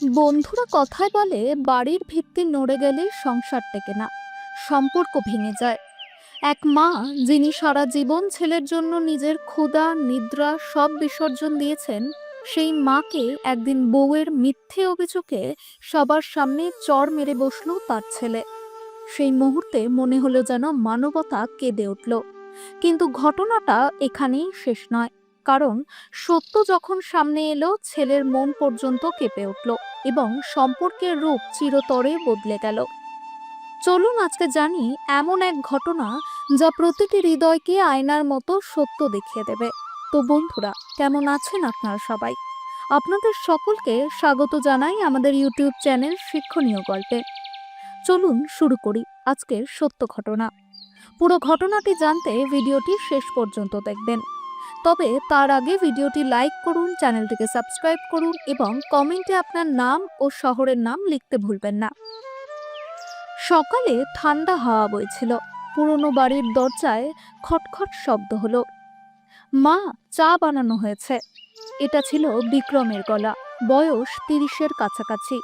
বন্ধুরা কথায় বলে, বাড়ির ভিত্তি নড়ে গেলে সংসার টেকে না, সম্পর্ক ভেঙে যায়। এক মা, যিনি সারা জীবন ছেলের জন্য নিজের ক্ষুধা, নিদ্রা, সব বিসর্জন দিয়েছেন, সেই মাকে একদিন বউয়ের মিথ্যে অভিযোগে সবার সামনে চর মেরে বসল তার ছেলে। সেই মুহূর্তে মনে হলো যেন মানবতা কেঁদে উঠল। কিন্তু ঘটনাটা এখানেই শেষ নয়, কারণ সত্য যখন সামনে এলো, ছেলের মন পর্যন্ত কেঁপে উঠল। এবং সম্পর্কের রূপ চিরতরে বদলে গেল। চলুন আজকে জানি এমন এক ঘটনা যা প্রতিটি হৃদয়কে আয়নার মতো সত্য দেখিয়ে দেবে। তো বন্ধুরা, কেমন আছেন আপনারা সবাই? আপনাদের সকলকে স্বাগত জানাই আমাদের ইউটিউব চ্যানেল শিক্ষণীয় গল্পে। চলুন শুরু করি আজকের সত্য ঘটনা। পুরো ঘটনাটি জানতে ভিডিওটি শেষ পর্যন্ত দেখবেন। তবে তার আগে ভিডিওটি লাইক করুন, চ্যানেলটিকে সাবস্ক্রাইব করুন এবং কমেন্টে আপনার নাম ও শহরের নাম লিখতে ভুলবেন না। সকালে ঠান্ডা হাওয়া বইছিল। পুরনো বাড়ির দরজায় খটখট শব্দ হলো। মা, চা বানানো হয়েছে। এটা ছিল বিক্রমের গলা। বয়স তিরিশের কাছাকাছি।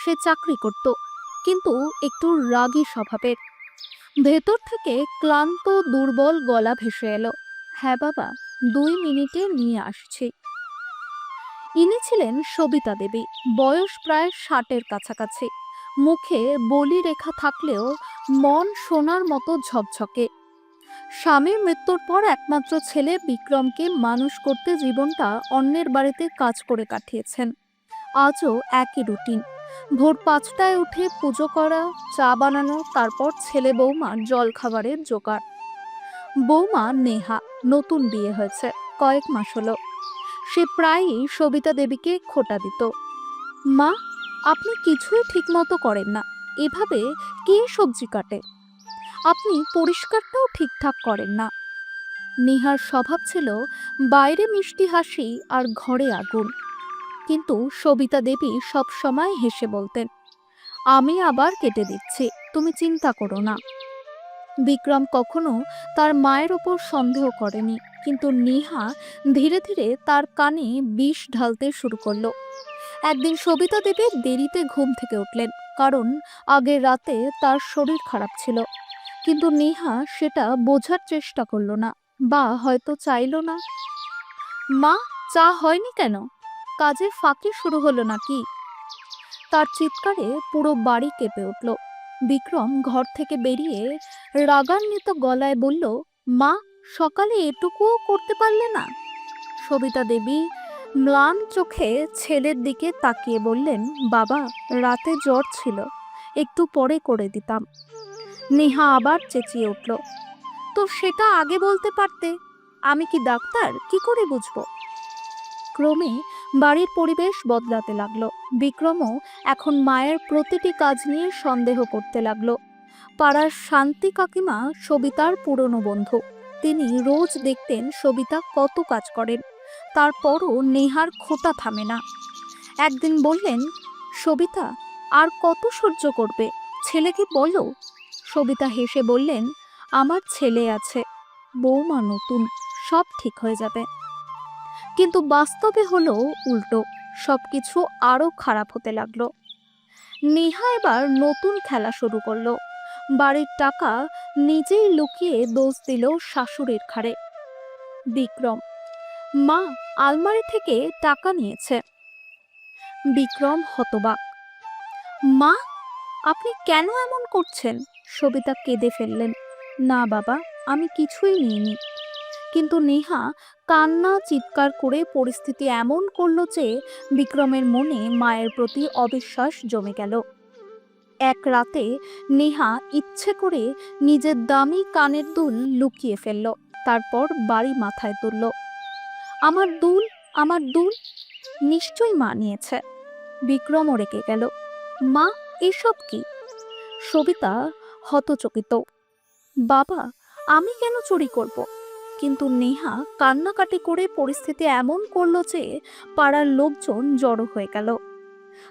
সে চাকরি করত, কিন্তু একটু রাগী স্বভাবের। ভেতর থেকে ক্লান্ত, দুর্বল গলা ভেসে এলো। হ্যাঁ বাবা দুই মিনিটে নিয়ে আসছি। ইনি ছিলেন সবিতা দেবী, বয়স প্রায় ষাটের কাছাকাছি। মুখে বলি রেখা থাকলেও মন সোনার মতো ঝকঝকে। স্বামীর মৃত্যুর পর একমাত্র ছেলে বিক্রমকে মানুষ করতে জীবনটা অন্যের বাড়িতে কাজ করে কাটিয়েছেন। আজও একই রুটিন। ভোর পাঁচটায় উঠে পুজো করা, চা বানানো, তারপর ছেলে বৌমার জল খাবারের জোগাড়। বৌমা নেহা নতুন বিয়ে হয়েছে, কয়েক মাস হলো। সে প্রায়ই সবিতা দেবীকে খোটা দিত। মা, আপনি কিছুই ঠিকমতো করেন না। এভাবে কে সবজি কাটে? আপনি পরিষ্কারটাও ঠিকঠাক করেন না। নেহার স্বভাব ছিল বাইরে মিষ্টি হাসি আর ঘরে আগুন। কিন্তু সবিতা দেবী সব সময় হেসে বলতেন, আমি আবার কেটে দিচ্ছি, তুমি চিন্তা করো না। বিক্রম কখনো তার মায়ের ওপর সন্দেহ করেনি, কিন্তু নিহা ধীরে ধীরে তার কানে বিষ ঢালতে শুরু করল। একদিন সবিতা দেবী দেরিতে ঘুম থেকে উঠলেন, কারণ আগের রাতে তার শরীর খারাপ ছিল। কিন্তু নেহা সেটা বোঝার চেষ্টা করল না, বা হয়তো চাইলো না। মা, চা হয়নি কেন? কাজে ফাঁকি শুরু হলো নাকি? তার চিৎকারে পুরো বাড়ি কেঁপে উঠল। বিক্রম ঘর থেকে বেরিয়ে রাগান্বিত গলায় বলল, মা, সকালে এটুকুও করতে পারলে না? সবিতা দেবী ম্লান চোখে ছেলের দিকে তাকিয়ে বললেন, বাবা, রাতে জ্বর ছিল, একটু পরে করে দিতাম। নেহা আবার চেঁচিয়ে উঠল, তো সেটা আগে বলতে পারতে? আমি কি ডাক্তার? কি করে বুঝব? ক্রমে বাড়ির পরিবেশ বদলাতে লাগল। বিক্রমও এখন মায়ের প্রতিটি কাজ নিয়ে সন্দেহ করতে লাগল। পাড়ার শান্তি কাকিমা সবিতার পুরনো বন্ধু। তিনি রোজ দেখতেন সবিতা কত কাজ করেন। তারপরও নেহার খোটা থামে না। একদিন বললেন, সবিতা, আর কত সহ্য করবে? ছেলেকে বলো। সবিতা হেসে বললেন, আমার ছেলে আছে। বৌমা নতুন, সব ঠিক হয়ে যাবে। কিন্তু বাস্তবে হলো উল্টো। সবকিছু আরও খারাপ হতে লাগল। নেহা এবার নতুন খেলা শুরু করল। বাড়ির টাকা নিজেই লুকিয়ে দোষ দিল শাশুড়ির ঘাড়ে। বিক্রম, মা আলমারি থেকে টাকা নিয়েছে। বিক্রম হতবাক, মা, আপনি কেন এমন করছেন? সবিতা কেঁদে ফেললেন। না বাবা, আমি কিছুই নিইনি। কিন্তু নেহা কান্না চিৎকার করে পরিস্থিতি এমন করল যে বিক্রমের মনে মায়ের প্রতি অবিশ্বাস জমে গেল। এক রাতে নেহা ইচ্ছে করে নিজের দামি কানের দুল লুকিয়ে ফেলল, তারপর বাড়ি মাথায় তুলল। আমার দুল আমার দুল? নিশ্চয়ই মা নিয়েছে। বিক্রমও রেগে গেল। মা, এসব কি? সবিতা হতচকিত। বাবা, আমি কেন চুরি করব? কিন্তু নেহা কান্নাকাটি করে পরিস্থিতি এমন করল যে পাড়ার লোকজন জড়ো হয়ে গেল।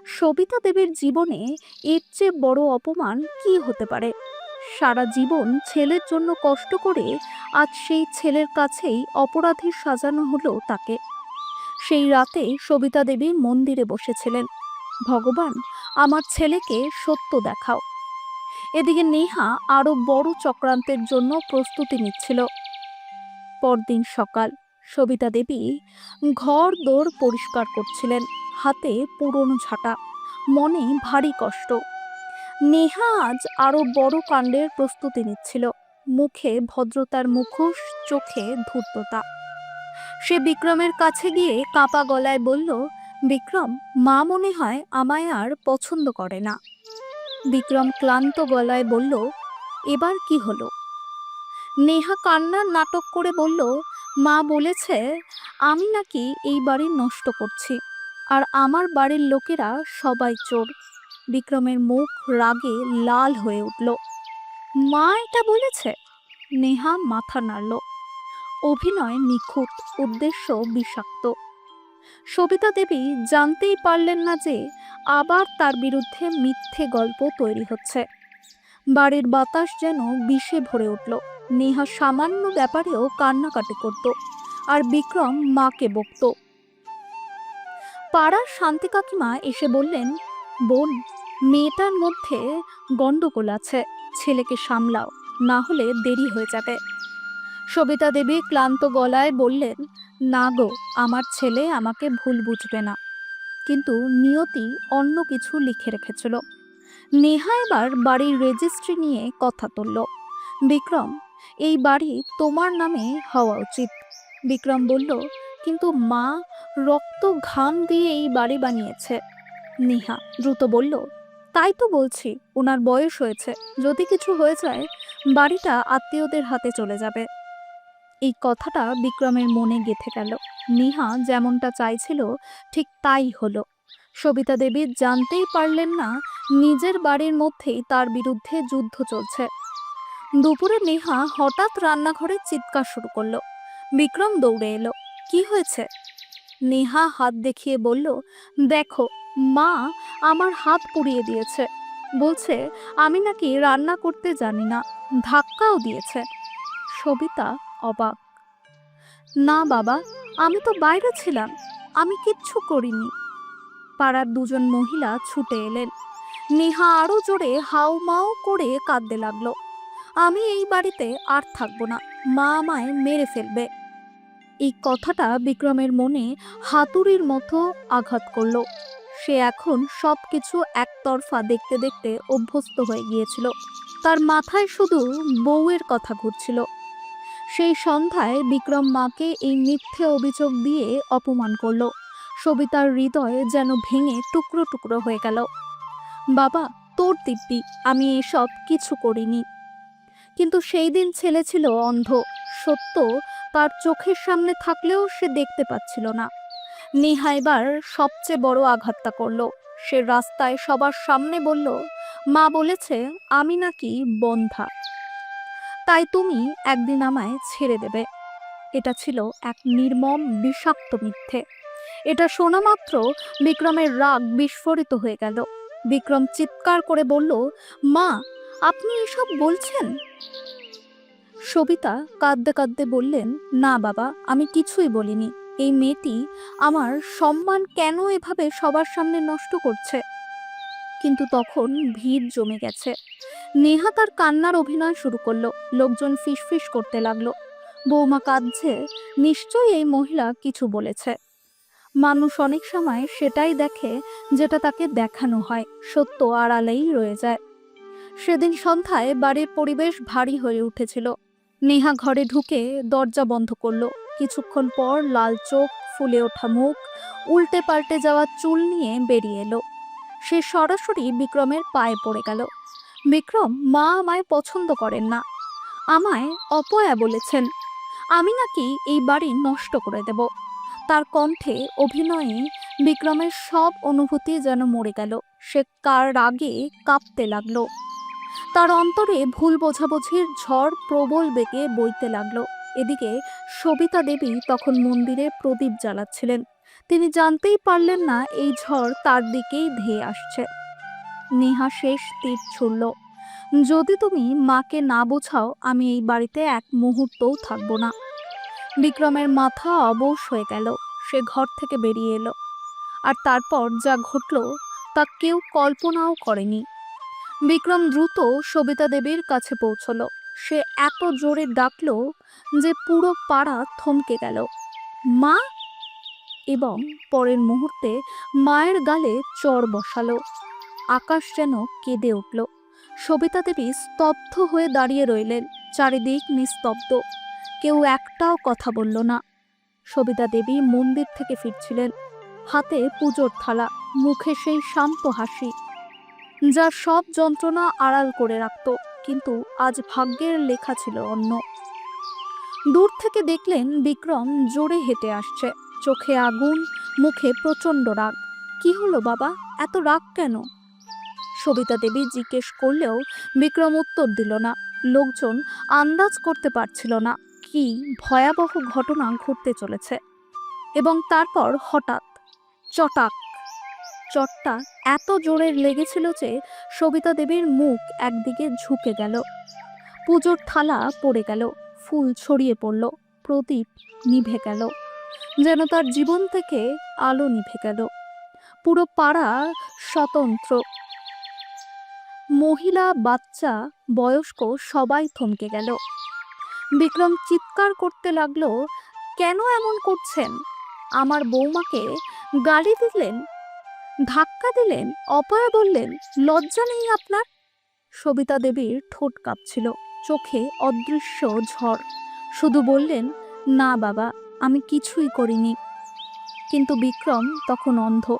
সবিতা দেবীর জীবনে এর চেয়ে বড় অপমান কি হতে পারে? সারা জীবন ছেলের জন্য কষ্ট করে আজ সেই ছেলের কাছেই অপরাধী সাজানো হলো তাকে। সেই রাতে সবিতা দেবী মন্দিরে বসেছিলেন। ভগবান, আমার ছেলেকে সত্য দেখাও। এদিকে নেহা আরও বড় চক্রান্তের জন্য প্রস্তুতি নিচ্ছিল। পরদিন সকাল সবিতা দেবী ঘর দোর পরিষ্কার করছিলেন, হাতে পুরনো ঝাঁটা, মনে ভারী কষ্ট। নেহা আজ আরও বড় কাণ্ডের প্রস্তুতি নিচ্ছিল, মুখে ভদ্রতার মুখোশ, চোখে ধূর্ততা। সে বিক্রমের কাছে গিয়ে কাঁপা গলায় বলল, বিক্রম, মা মনে হয় আমায় আর পছন্দ করে না। বিক্রম ক্লান্ত গলায় বলল, এবার কি হলো? নেহা কান্নার নাটক করে বলল, মা বলেছে, আমি নাকি এই বাড়ি নষ্ট করছি, আর আমার বাড়ির লোকেরা সবাই চোর। বিক্রমের মুখ রাগে লাল হয়ে উঠল। মা এটা বলেছে? নেহা মাথা নাড়ল। অভিনয় নিখুঁত, উদ্দেশ্য বিষাক্ত। সবিতা দেবী জানতেই পারলেন না যে আবার তার বিরুদ্ধে মিথ্যে গল্প তৈরি হচ্ছে। বাড়ির বাতাস যেন বিষে ভরে উঠল। নেহা সামান্য ব্যাপারেও কান্নাকাটি করত আর বিক্রম মাকে বকত। পাড়ার শান্তি কাকিমা এসে বললেন, বোন, মেয়েটার মধ্যে গন্ডগোল আছে, ছেলেকে সামলাও, না হলে দেরি হয়ে যাবে। সবিতা দেবী ক্লান্ত গলায় বললেন, না গো, আমার ছেলে আমাকে ভুল বুঝবে না। কিন্তু নিয়তি অন্য কিছু লিখে রেখেছিল। নেহা এবার বাড়ির রেজিস্ট্রি নিয়ে কথা তুলল। বিক্রম এই বাড়ি তোমার নামে হওয়া উচিত। বিক্রম বলল, কিন্তু মা রক্ত ঘাম দিয়ে এই বাড়ি বানিয়েছে। নেহা দ্রুত বলল, তাই তো বলছি ওনার বয়স হয়েছে। যদি কিছু হয়ে যায়, বাড়িটা আত্মীয়দের হাতে চলে যাবে। এই কথাটা বিক্রমের মনে গেঁথে গেল। নিহা যেমনটা চাইছিল, ঠিক তাই হলো। সবিতা দেবী জানতেই পারলেন না, নিজের বাড়ির মধ্যেই তার বিরুদ্ধে যুদ্ধ চলছে। দুপুরে নেহা হঠাৎ রান্নাঘরে চিৎকার শুরু করল। বিক্রম দৌড়ে এলো। কি হয়েছে? নেহা হাত দেখিয়ে বলল, দেখো, মা আমার হাত পুড়িয়ে দিয়েছে। বলছে, আমি নাকি রান্না করতে জানি না, ধাক্কাও দিয়েছে সবিতা অবাক। না বাবা, আমি তো বাইরে ছিলাম, আমি কিচ্ছু করিনি পাড়ার দুজন মহিলা ছুটে এলেন। নেহা আরও জোরে হাউমাউ করে কাঁদতে লাগল। আমি এই বাড়িতে আর থাকব না। মা আমায় মেরে ফেলবে। এই কথাটা বিক্রমের মনে হাতুড়ির মতো আঘাত করল। সে এখন সব কিছু একতরফা দেখতে দেখতে অভ্যস্ত হয়ে গিয়েছিল। তার মাথায় শুধু বউয়ের কথা ঘুরছিল। সেই সন্ধ্যায় বিক্রম মাকে এই মিথ্যে অভিযোগ দিয়ে অপমান করল। সবিতার হৃদয় যেন ভেঙে টুকরো টুকরো হয়ে গেল। বাবা, তোর দিব্যি আমি এসব কিছু করিনি। কিন্তু সেই দিন ছেলে ছিল অন্ধ, সত্য তার চোখের সামনে থাকলেও সে দেখতে পাচ্ছিল না। নেহা এবার সবচেয়ে বড় আঘাতটা করল। সে রাস্তায় সবার সামনে বলল, মা বলেছে আমি নাকি বন্ধা। তাই তুমি একদিন আমায় ছেড়ে দেবে। এটা ছিল এক নির্মম বিষাক্ত মিথ্যে। এটা শোনা মাত্র বিক্রমের রাগ বিস্ফোরিত হয়ে গেল। বিক্রম চিৎকার করে বলল, মা আপনি এসব বলছেন? সবিতা কাঁদতে কাঁদতে বললেন, না বাবা, আমি কিছুই বলিনি। এই মেয়েটি আমার সম্মান কেন এভাবে সবার সামনে নষ্ট করছে? কিন্তু তখন ভিড় জমে গেছে। নেহা তার কান্নার অভিনয় শুরু করল। লোকজন ফিসফিস করতে লাগল। বৌমা কাঁদছে, নিশ্চয়ই এই মহিলা কিছু বলেছে। মানুষ অনেক সময় সেটাই দেখে যেটা তাকে দেখানো হয়, সত্য আড়ালেই রয়ে যায়। সেদিন সন্ধ্যায় বাড়ির পরিবেশ ভারী হয়ে উঠেছিল। নেহা ঘরে ঢুকে দরজা বন্ধ করল। কিছুক্ষণ পর লাল চোখ, ফুলে ওঠা মুখ উল্টে পাল্টে যাওয়া চুল নিয়ে বেরিয়ে এলো। সে সরাসরি বিক্রমের পায়ে পড়ে গেল। বিক্রম, মা আমায় পছন্দ করেন না। আমায় অপয়া বলেছেন। আমি নাকি এই বাড়ি নষ্ট করে দেব। তার কণ্ঠে অভিনয়ে বিক্রমের সব অনুভূতি যেন মরে গেল। সে কার রাগে কাঁপতে লাগল। তার অন্তরে ভুল বোঝাবুঝির ঝড় প্রবল বেগে বইতে লাগল। এদিকে সবিতা দেবী তখন মন্দিরে প্রদীপ জ্বালাচ্ছিলেন। তিনি জানতেই পারলেন না এই ঝড় তার দিকেই ধেয়ে আসছে। নেহা শেষ তীর ছুড়ল। যদি তুমি মাকে না বোঝাও, আমি এই বাড়িতে এক মুহূর্তও থাকব না। বিক্রমের মাথা অবশ হয়ে গেল। সে ঘর থেকে বেরিয়ে এলো। আর তারপর যা ঘটল, তা কেউ কল্পনাও করেনি। বিক্রম দ্রুত সবিতা দেবীর কাছে পৌঁছলো। সে এত জোরে ডাকল যে পুরো পাড়া থমকে গেল। মা! এবং পরের মুহূর্তে মায়ের গালে চর বসালো। আকাশ যেন কেঁদে উঠল। সবিতা দেবী স্তব্ধ হয়ে দাঁড়িয়ে রইলেন, চারিদিক নিস্তব্ধ। কেউ একটাও কথা বলল না। সবিতা দেবী মন্দির থেকে ফিরছিলেন। হাতে পুজোর থালা, মুখে সেই শান্ত হাসি। যা সব যন্ত্রণা আড়াল করে রাখত, কিন্তু আজ ভাগ্যের লেখা ছিল অন্য। দূর থেকে দেখলেন বিক্রম জোরে হেঁটে আসছে, চোখে আগুন, মুখে প্রচণ্ড রাগ। কি হলো বাবা? এত রাগ কেন? সবিতা দেবী জিজ্ঞেস করলেও বিক্রম উত্তর দিল না। লোকজন আন্দাজ করতে পারছিল না কি ভয়াবহ ঘটনা ঘটতে চলেছে। এবং তারপর হঠাৎ, চটাক চটটা এত জোরে লেগেছিল যে সবিতা দেবীর মুখ একদিকে ঝুঁকে গেল। পুজোর থালা পড়ে গেল, ফুল ছড়িয়ে পড়ল, প্রদীপ নিভে গেল। যেন তার জীবন থেকে আলো নিভে গেল। পুরো পাড়া স্বতন্ত্র। মহিলা, বাচ্চা, বয়স্ক সবাই থমকে গেল। বিক্রম চিৎকার করতে লাগল, কেন এমন করছেন? আমার বৌমাকে গালি দিলেন? ধাক্কা দিলেন, অপয়া বললেন, লজ্জা নেই আপনার? সবিতা দেবীর ঠোঁট কাঁপছিল, চোখে অদৃশ্য ঝড়। শুধু বললেন, না বাবা, আমি কিছুই করিনি। কিন্তু বিক্রম তখন অন্ধ।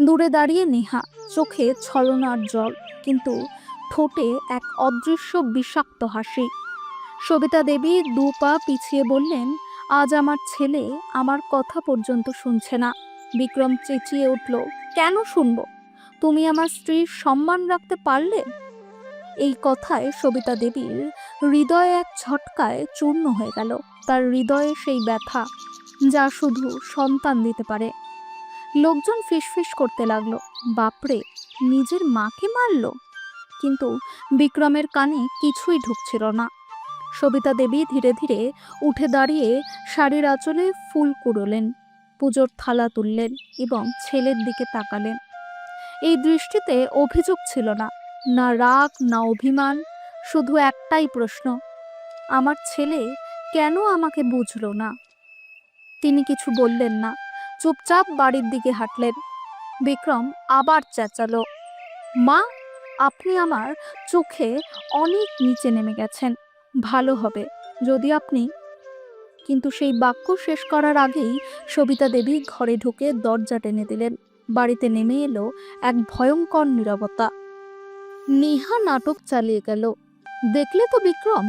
দূরে দাঁড়িয়ে নেহা, চোখে ছলনার জল, কিন্তু ঠোঁটে এক অদৃশ্য বিষাক্ত হাসি। সবিতা দেবী দু পা পিছিয়ে বললেন, আজ আমার ছেলে আমার কথা পর্যন্ত শুনছে না। বিক্রম চেঁচিয়ে উঠল কেন শুনব? তুমি আমার স্ত্রীর সম্মান রাখতে পারলে? এই কথায় সবিতা দেবীর হৃদয় এক ঝটকায় চূর্ণ হয়ে গেল। তার হৃদয়ে সেই ব্যথা যা শুধু সন্তান দিতে পারে। লোকজন ফিসফিস করতে লাগল। বাপরে, নিজের মাকে মারল? কিন্তু বিক্রমের কানে কিছুই ঢুকছিল না। সবিতা দেবী ধীরে ধীরে উঠে দাঁড়িয়ে শাড়ির আঁচলে ফুল কুড়োলেন। পুজোর থালা তুললেন এবং ছেলের দিকে তাকালেন। এই দৃষ্টিতে অভিযোগ ছিল না না রাগ, না অভিমান, শুধু একটাই প্রশ্ন, আমার ছেলে কেন আমাকে বুঝলো না? তিনি কিছু বললেন না, চুপচাপ বাড়ির দিকে হাঁটলেন। বিক্রম আবার চেঁচালো, মা, আপনি আমার চোখে অনেক নিচে নেমে গেছেন, ভালো হবে, যদি আপনি কিন্তু সেই বাক্য শেষ করার আগেই সবিতা দেবী ঘরে ঢুকে দরজা টেনে দিলেন। বাড়িতে নেমে এলো এক ভয়ঙ্কর নীরবতা। নেহা নাটক চালিয়ে গেল। দেখলে তো বিক্রম,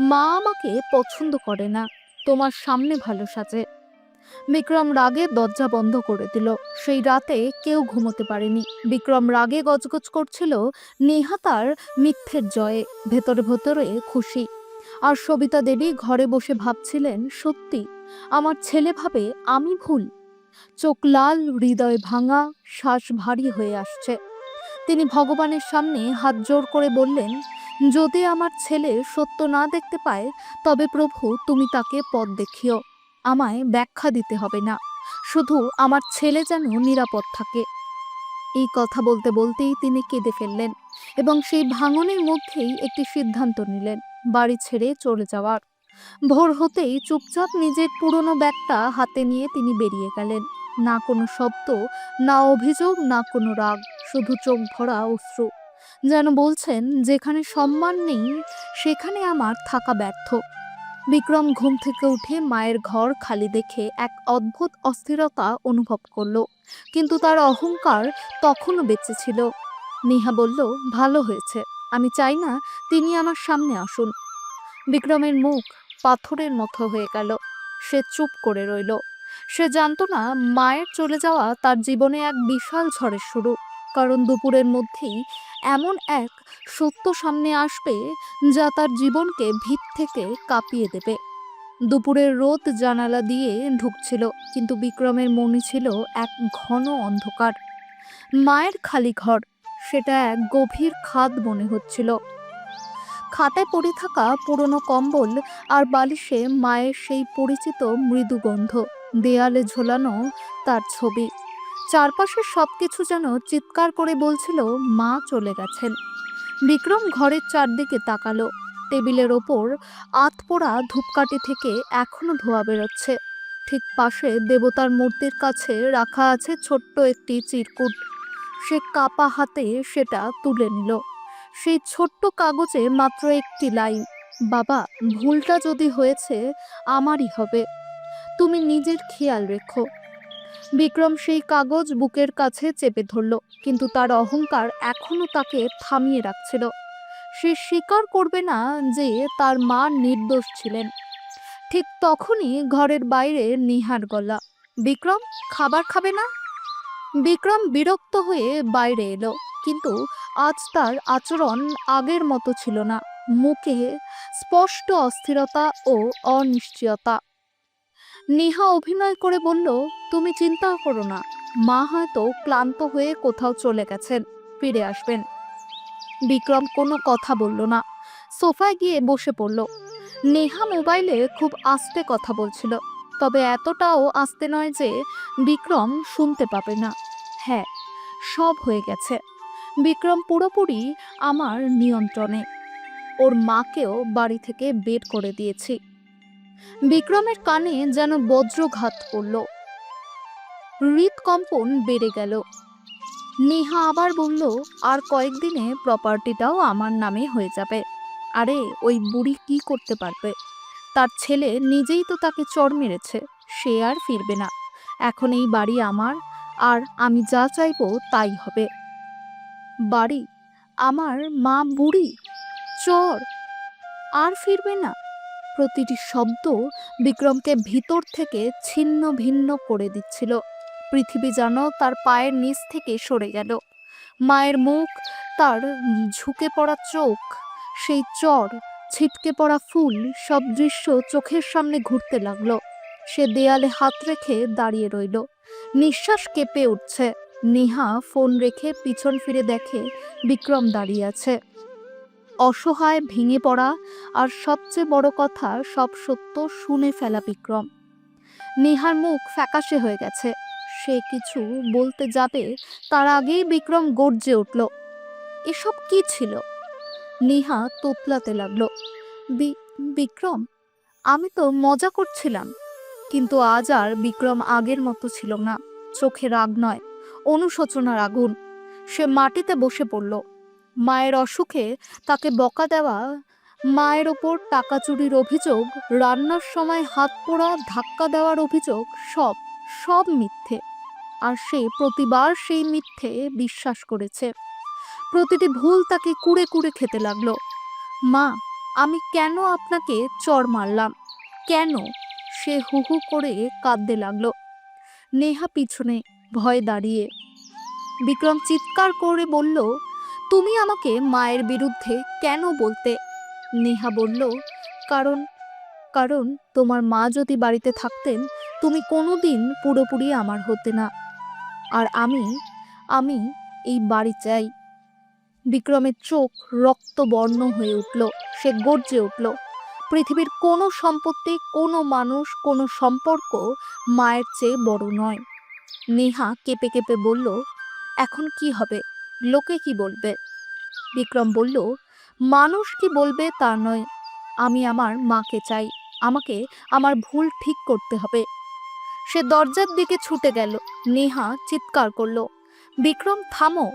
মা আমাকে পছন্দ করে না, তোমার সামনে ভালো সাজে। বিক্রম রাগে দরজা বন্ধ করে দিল। সেই রাতে কেউ ঘুমোতে পারেনি। বিক্রম রাগে গজগজ করছিল। নেহা তার মিথ্যের জয়ে, ভেতরে ভেতরে খুশি। আর সবিতা দেবী ঘরে বসে ভাবছিলেন, সত্যি, আমার ছেলে ভাবে আমি ভুল। চোখ লাল, হৃদয় ভাঙা, শ্বাস ভারী হয়ে আসছে। তিনি ভগবানের সামনে হাত জোর করে বললেন, যদি আমার ছেলে সত্য না দেখতে পায়, তবে প্রভু তুমি তাকে পথ দেখিও। আমায় ব্যাখ্যা দিতে হবে না। শুধু আমার ছেলে যেন নিরাপদ থাকে। এই কথা বলতে বলতেই তিনি কেঁদে ফেললেন এবং সেই ভাঙনের মধ্যেই একটি সিদ্ধান্ত নিলেন। বাড়ি ছেড়ে চলে যাওয়ার। ভোর হতেই চুপচাপ নিজের পুরনো ব্যাগটা হাতে নিয়ে তিনি বেরিয়ে গেলেন। না কোনো শব্দ, না অভিযোগ, না কোনো রাগ, শুধু চোখ ভরা অশ্রু। যেন বলছেন, যেখানে সম্মান নেই, সেখানে আমার থাকা ব্যর্থ। বিক্রম ঘুম থেকে উঠে মায়ের ঘর খালি দেখে এক অদ্ভুত অস্থিরতা অনুভব করল। কিন্তু তার অহংকার তখনও বেঁচে ছিল। নেহা বলল, ভালো হয়েছে। আমি চাই না তিনি আমার সামনে আসুন। বিক্রমের মুখ পাথরের মতো হয়ে গেল। সে চুপ করে রইল। সে জানতো না মায়ের চলে যাওয়া তার জীবনে এক বিশাল ঝড়ের শুরু। কারণ দুপুরের মধ্যেই এমন এক সত্য সামনে আসবে যা তার জীবনকে ভিত থেকে কাঁপিয়ে দেবে। দুপুরের রোদ জানালা দিয়ে ঢুকছিল, কিন্তু বিক্রমের মনে ছিল এক ঘন অন্ধকার। মায়ের খালি ঘর সেটা এক গভীর খাদ মনে হচ্ছিল। খাতায় পড়ে থাকা পুরনো কম্বল আর বালিশে মায়ের সেই পরিচিত মৃদু গন্ধ দেয়ালে ঝোলানো তার ছবি। চারপাশের সবকিছু যেন চিৎকার করে বলছিল, মা চলে গেছেন। বিক্রম ঘরের চারদিকে তাকালো। টেবিলের ওপর আতপোড়া ধূপকাঠি থেকে এখনও ধোয়া বেরোচ্ছে। ঠিক পাশে দেবতার মূর্তির কাছে রাখা আছে ছোট্ট একটি চিরকুট। সে কাপা হাতে সেটা তুলে নিল। সেই ছোট্ট কাগজে মাত্র একটি লাইন, বাবা, ভুলটা যদি হয়েছে, আমারই হবে। তুমি নিজের খেয়াল রেখো। বিক্রম সেই কাগজ বুকের কাছে চেপে ধরল, কিন্তু তার অহংকার এখনও তাকে থামিয়ে রাখছিল। সে স্বীকার করবে না যে তার মা নির্দোষ ছিলেন। ঠিক তখনই ঘরের বাইরে নিহার গলা, বিক্রম, খাবার খাবে না? বিক্রম বিরক্ত হয়ে বাইরে এলো, কিন্তু আজ তার আচরণ আগের মতো ছিল না। মুখে স্পষ্ট অস্থিরতা ও অনিশ্চয়তা। নেহা অভিনয় করে বলল, তুমি চিন্তা করো না, মা হয়তো ক্লান্ত হয়ে কোথাও চলে গেছেন, ফিরে আসবেন। বিক্রম কোনো কথা বলল না, সোফায় গিয়ে বসে পড়ল। নেহা মোবাইলে খুব আস্তে কথা বলছিল। তবে এতটাও আসতে নয় যে বিক্রম শুনতে পাবে না। হ্যাঁ সব হয়ে গেছে। বিক্রম পুরোপুরি আমার নিয়ন্ত্রণে। ওর মাকেও বাড়ি থেকে বের করে দিয়েছি। বিক্রমের কানে যেন বজ্রঘাত করল। হৃদকম্পন বেড়ে গেল। নেহা আবার বলল, আর কয়েকদিনে প্রপার্টিটাও আমার নামে হয়ে যাবে। আরে, ওই বুড়ি কি করতে পারবে? তার ছেলে নিজেই তো তাকে চর মেরেছে, সে আর ফিরবে না। এখন এই বাড়ি আমার, আর আমি যা চাইব তাই হবে। বাড়ি, আমার মা বুড়ি, চর, আর ফিরবে না। প্রতিটি শব্দ বিক্রমকে ভিতর থেকে ছিন্ন ভিন্ন করে দিচ্ছিল। পৃথিবী যেন তার পায়ের নিচ থেকে সরে গেল। মায়ের মুখ, তার ঝুঁকে পড়া চোখ, সেই চর ছিটকে পড়া ফুল সব দৃশ্য চোখের সামনে ঘুরতে লাগল। সে দেয়ালে হাত রেখে দাঁড়িয়ে রইল। নিঃশ্বাস কেঁপে উঠছে। নেহা ফোন রেখে পিছন ফিরে দেখে বিক্রম দাঁড়িয়ে আছে। অসহায় ভেঙে পড়া আর সবচেয়ে বড় কথা, সব সত্য শুনে ফেলা বিক্রম। নেহার মুখ ফ্যাকাশে হয়ে গেছে। সে কিছু বলতে যাবে, তার আগেই বিক্রম গর্জে উঠল, এসব কি ছিল? নেহা লাগল। বি- বিক্রম, আমি তো মজা করছিলাম, কিন্তু আজ আর বিক্রম আগের মতো ছিল না। চোখে রাগ নয়, অনুশোচনার আগুন। সে মাটিতে বসে পড়ল। মায়ের অসুখে তাকে বকা দেওয়া, মায়ের ওপর টাকা চুরির অভিযোগ, রান্নার সময় হাত পোড়া, ধাক্কা দেওয়ার অভিযোগ, সব সব মিথ্যে। আর সে প্রতিবার সেই মিথ্যে বিশ্বাস করেছে। প্রতিটি ভুল তাকে কুড়ে কুড়ে খেতে লাগল। মা, আমি কেন আপনাকে চড় মারলাম? কেন? সে হু হু করে কাঁদতে লাগল। নেহা পিছনে ভয় দাঁড়িয়ে। বিক্রম চিৎকার করে বলল, তুমি আমাকে মায়ের বিরুদ্ধে কেন বলতে? নেহা বলল, কারণ কারণ তোমার মা যদি বাড়িতে থাকতেন, তুমি কোনো দিন পুরোপুরি আমার হতে না। আর আমি আমি এই বাড়ি চাই। বিক্রমের চোখ রক্তবর্ণ হয়ে উঠল, সে গর্জে উঠল, পৃথিবীর কোনো সম্পত্তি, কোনো মানুষ, কোনো সম্পর্ক মায়ের চেয়ে বড় নয়। নেহা কেঁপে কেঁপে বলল, এখন কি হবে? লোকে কি বলবে? বিক্রম বলল, মানুষ কি বলবে তা নয়। আমি আমার মাকে চাই, আমাকে আমার ভুল ঠিক করতে হবে। সে দরজার দিকে ছুটে গেল, নেহা চিৎকার করল, বিক্রম, থামো।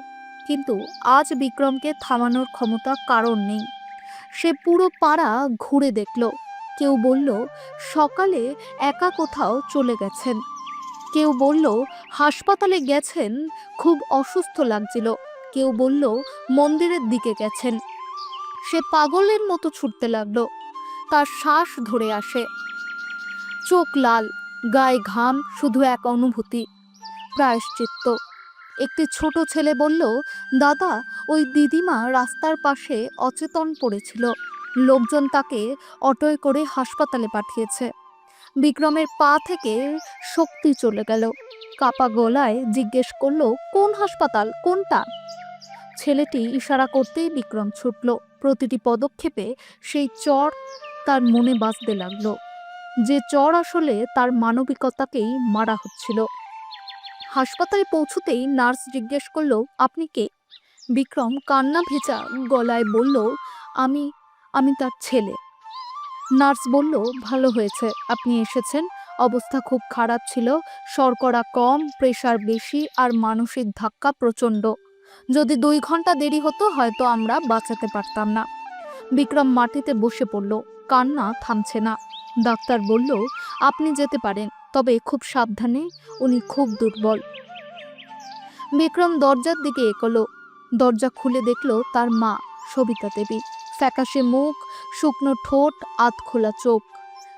কিন্তু আজ বিক্রমকে থামানোর ক্ষমতা কারণ নেই। সে পুরো পাড়া ঘুরে দেখল। কেউ বলল, সকালে একা কোথাও চলে গেছেন। কেউ বলল, হাসপাতালে গেছেন, খুব অসুস্থ লাগছিল। কেউ বলল, মন্দিরের দিকে গেছেন। সে পাগলের মতো ছুটতে লাগল। তার শ্বাস ধরে আসে। চোখ লাল, গায়ে ঘাম, শুধু এক অনুভূতি, প্রায়শ্চিত্ত। একটি ছোট ছেলে বলল, দাদা, ওই দিদিমা রাস্তার পাশে অচেতন পড়েছিল। লোকজন তাকে অটোয় করে হাসপাতালে পাঠিয়েছে। বিক্রমের পা থেকে শক্তি চলে গেল। কাপা গলায় জিজ্ঞেস করল, কোন হাসপাতাল? কোনটা? ছেলেটি ইশারা করতেই বিক্রম ছুটল। প্রতিটি পদক্ষেপে সেই চর তার মনে বাঁচতে লাগল। যে চর আসলে তার মানবিকতাকেই মারা হচ্ছিল। হাসপাতালে পৌঁছতেই নার্স জিজ্ঞেস করল, আপনি কে? বিক্রম কান্না ভেজা গলায় বলল, আমি আমি তার ছেলে। নার্স বলল, ভালো হয়েছে, আপনি এসেছেন। অবস্থা খুব খারাপ ছিল, শর্করা কম, প্রেশার বেশি আর মানসিক ধাক্কা প্রচণ্ড। যদি দুই ঘণ্টা দেরি হতো, হয়তো আমরা বাঁচাতে পারতাম না। বিক্রম মাটিতে বসে পড়ল, কান্না থামছে না। ডাক্তার বলল, আপনি যেতে পারেন তবে খুব সাবধানে উনি খুব দুর্বল। বিক্রম দরজার দিকে এগোলো। দরজা খুলে দেখল তার মা, সবিতা দেবী। ফ্যাকাশে মুখ, শুকনো ঠোঁট, আধ খোলা চোখ।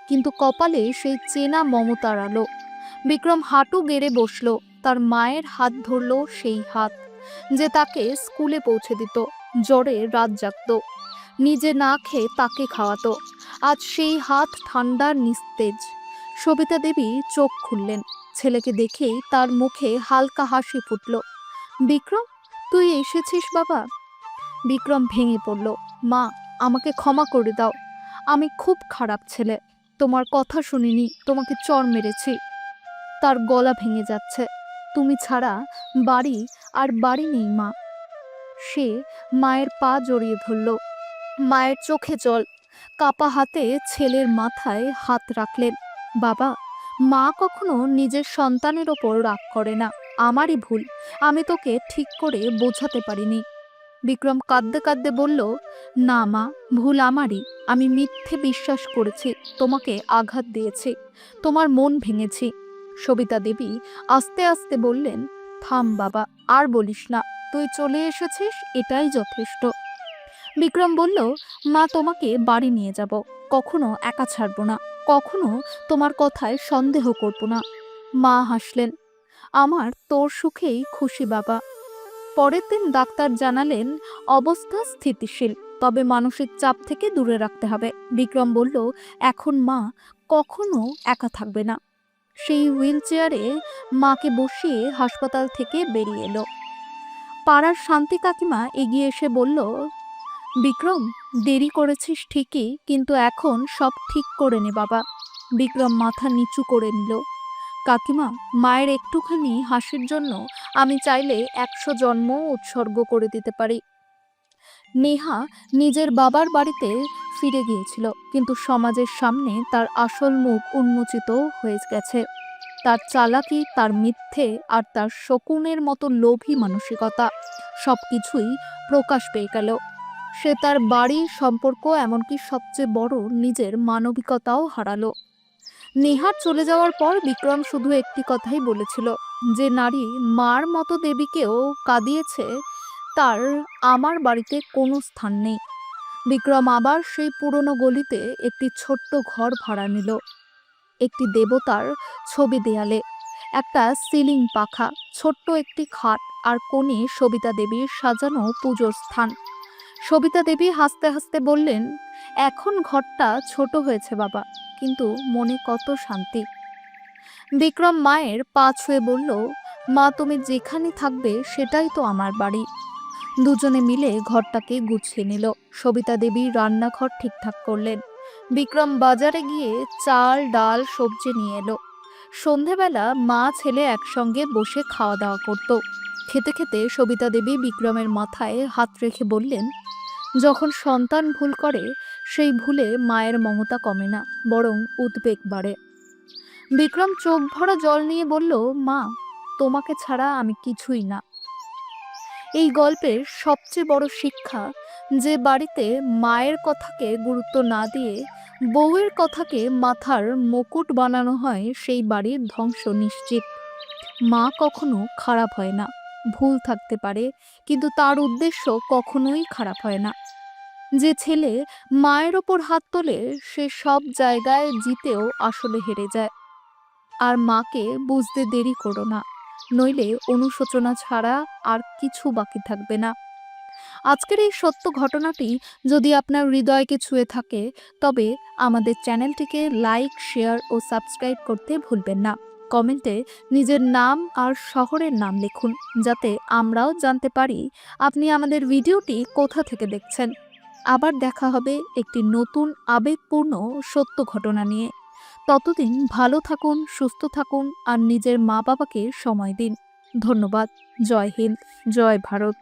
কিন্তু কপালে সেই চেনা মমতার আলো। বিক্রম হাঁটু গেড়ে বসল। তার মায়ের হাত ধরলো সেই হাত, যে তাকে স্কুলে পৌঁছে দিত। জ্বরে রাত জাগত। নিজে না খেয়ে তাকে খাওয়াতো। আজ সেই হাত ঠান্ডার নিস্তেজ। সবিতা দেবী চোখ খুললেন। ছেলেকে দেখেই তার মুখে হালকা হাসি ফুটল। বিক্রম, তুই এসেছিস বাবা? বিক্রম ভেঙে পড়ল। মা, আমাকে ক্ষমা করে দাও। আমি খুব খারাপ ছেলে। তোমার কথা শুনিনি, তোমাকে চর মেরেছি। তার গলা ভেঙে যাচ্ছে। তুমি ছাড়া বাড়ি আর বাড়ি নেই, মা। সে মায়ের পা জড়িয়ে ধরল। মায়ের চোখে জল। কাপা হাতে ছেলের মাথায় হাত রাখলেন। বাবা, মা কখনো নিজের সন্তানের ওপর রাগ করে না। আমারই ভুল। আমি তোকে ঠিক করে বোঝাতে পারিনি। বিক্রম কাঁদতে কাঁদতে বলল, না মা, ভুল আমারই। আমি মিথ্যে বিশ্বাস করেছি। তোমাকে আঘাত দিয়েছি। তোমার মন ভেঙেছি। সবিতা দেবী আস্তে আস্তে বললেন, থাম বাবা, আর বলিস না। তুই চলে এসেছিস, এটাই যথেষ্ট। বিক্রম বলল, মা, তোমাকে বাড়ি নিয়ে যাব। কখনো একা ছাড়বো না। কখনো তোমার কথায় সন্দেহ করব না। মা হাসলেন, আমার তোর সুখেই খুশি, বাবা। পরের দিন ডাক্তার জানালেন, অবস্থা স্থিতিশীল, তবে মানসিক চাপ থেকে দূরে রাখতে হবে। বিক্রম বলল, এখন মা কখনো একা থাকবে না। সেই হুইল চেয়ারে মাকে বসিয়ে হাসপাতাল থেকে বেরিয়ে এলো। পাড়ার শান্তি কাকিমা এগিয়ে এসে বলল বিক্রম, দেরি করেছিস ঠিকই, কিন্তু এখন সব ঠিক করে নে বাবা। বিক্রম মাথা নিচু করে নিল। কাকিমা, মায়ের একটুখানি হাসির জন্য আমি চাইলে একশো জন্ম উৎসর্গ করে দিতে পারি। নেহা নিজের বাবার বাড়িতে ফিরে গিয়েছিল, কিন্তু সমাজের সামনে তার আসল মুখ উন্মোচিত হয়ে গেছে। তার চালাকি, তার মিথ্যে আর তার শকুনের মতো লোভী মানসিকতা সব কিছুই প্রকাশ পেয়ে গেল। সে তার বাড়ি সম্পর্ক এমনকি সবচেয়ে বড় নিজের মানবিকতাও হারালো। নেহার চলে যাওয়ার পর বিক্রম শুধু একটি কথাই বলেছিল, যে নারী মার মতো দেবীকেও কাঁদিয়েছে, তার আমার বাড়িতে কোনো স্থান নেই। বিক্রম আবার সেই পুরনো গলিতে একটি ছোট্ট ঘর ভাড়া নিল। একটি দেবতার ছবি দেয়ালে, একটা সিলিং পাখা, ছোট্ট একটি খাট আর কোণে সবিতা দেবীর সাজানো পুজোর স্থান। সবিতা দেবী হাসতে হাসতে বললেন, এখন ঘরটা ছোট হয়েছে বাবা, কিন্তু মনে কত শান্তি। বিক্রম মায়ের পা ছুঁয়ে বলল, মা, তুমি যেখানে থাকবে সেটাই তো আমার বাড়ি। দুজনে মিলে ঘরটাকে গুছিয়ে নিল। সবিতা দেবী রান্নাঘর ঠিকঠাক করলেন। বিক্রম বাজারে গিয়ে চাল, ডাল, সবজি নিয়ে এলো। সন্ধেবেলা মা, ছেলে একসঙ্গে বসে খাওয়া দাওয়া করত। খেতে খেতে সবিতা দেবী বিক্রমের মাথায় হাত রেখে বললেন, যখন সন্তান ভুল করে, সেই ভুলে মায়ের মমতা কমে না, বরং উদ্বেগ বাড়ে। বিক্রম চোখ ভরা জল নিয়ে বলল, মা, তোমাকে ছাড়া আমি কিছুই না। এই গল্পের সবচেয়ে বড় শিক্ষা যে বাড়িতে মায়ের কথাকে গুরুত্ব না দিয়ে বউয়ের কথাকে মাথার মুকুট বানানো হয়, সেই বাড়ির ধ্বংস নিশ্চিত। মা কখনো খারাপ হয় না। ভুল থাকতে পারে, কিন্তু তার উদ্দেশ্য কখনোই খারাপ হয় না। যে ছেলে মায়ের ওপর হাত তোলে, সে সব জায়গায় জিতেও আসলে হেরে যায়। আর মাকে বুঝতে দেরি করো না, নইলে অনুশোচনা ছাড়া আর কিছু বাকি থাকবে না। আজকের এই সত্য ঘটনাটি যদি আপনার হৃদয়কে ছুঁয়ে থাকে, তবে আমাদের চ্যানেলটিকে লাইক, শেয়ার ও সাবস্ক্রাইব করতে ভুলবেন না। কমেন্টে নিজের নাম আর শহরের নাম লিখুন, যাতে আমরাও জানতে পারি আপনি আমাদের ভিডিওটি কোথা থেকে দেখছেন। আবার দেখা হবে একটি নতুন আবেগপূর্ণ সত্য ঘটনা নিয়ে। ততদিন ভালো থাকুন, সুস্থ থাকুন আর নিজের মা বাবাকে সময় দিন। ধন্যবাদ, জয় হিন্দ, জয় ভারত।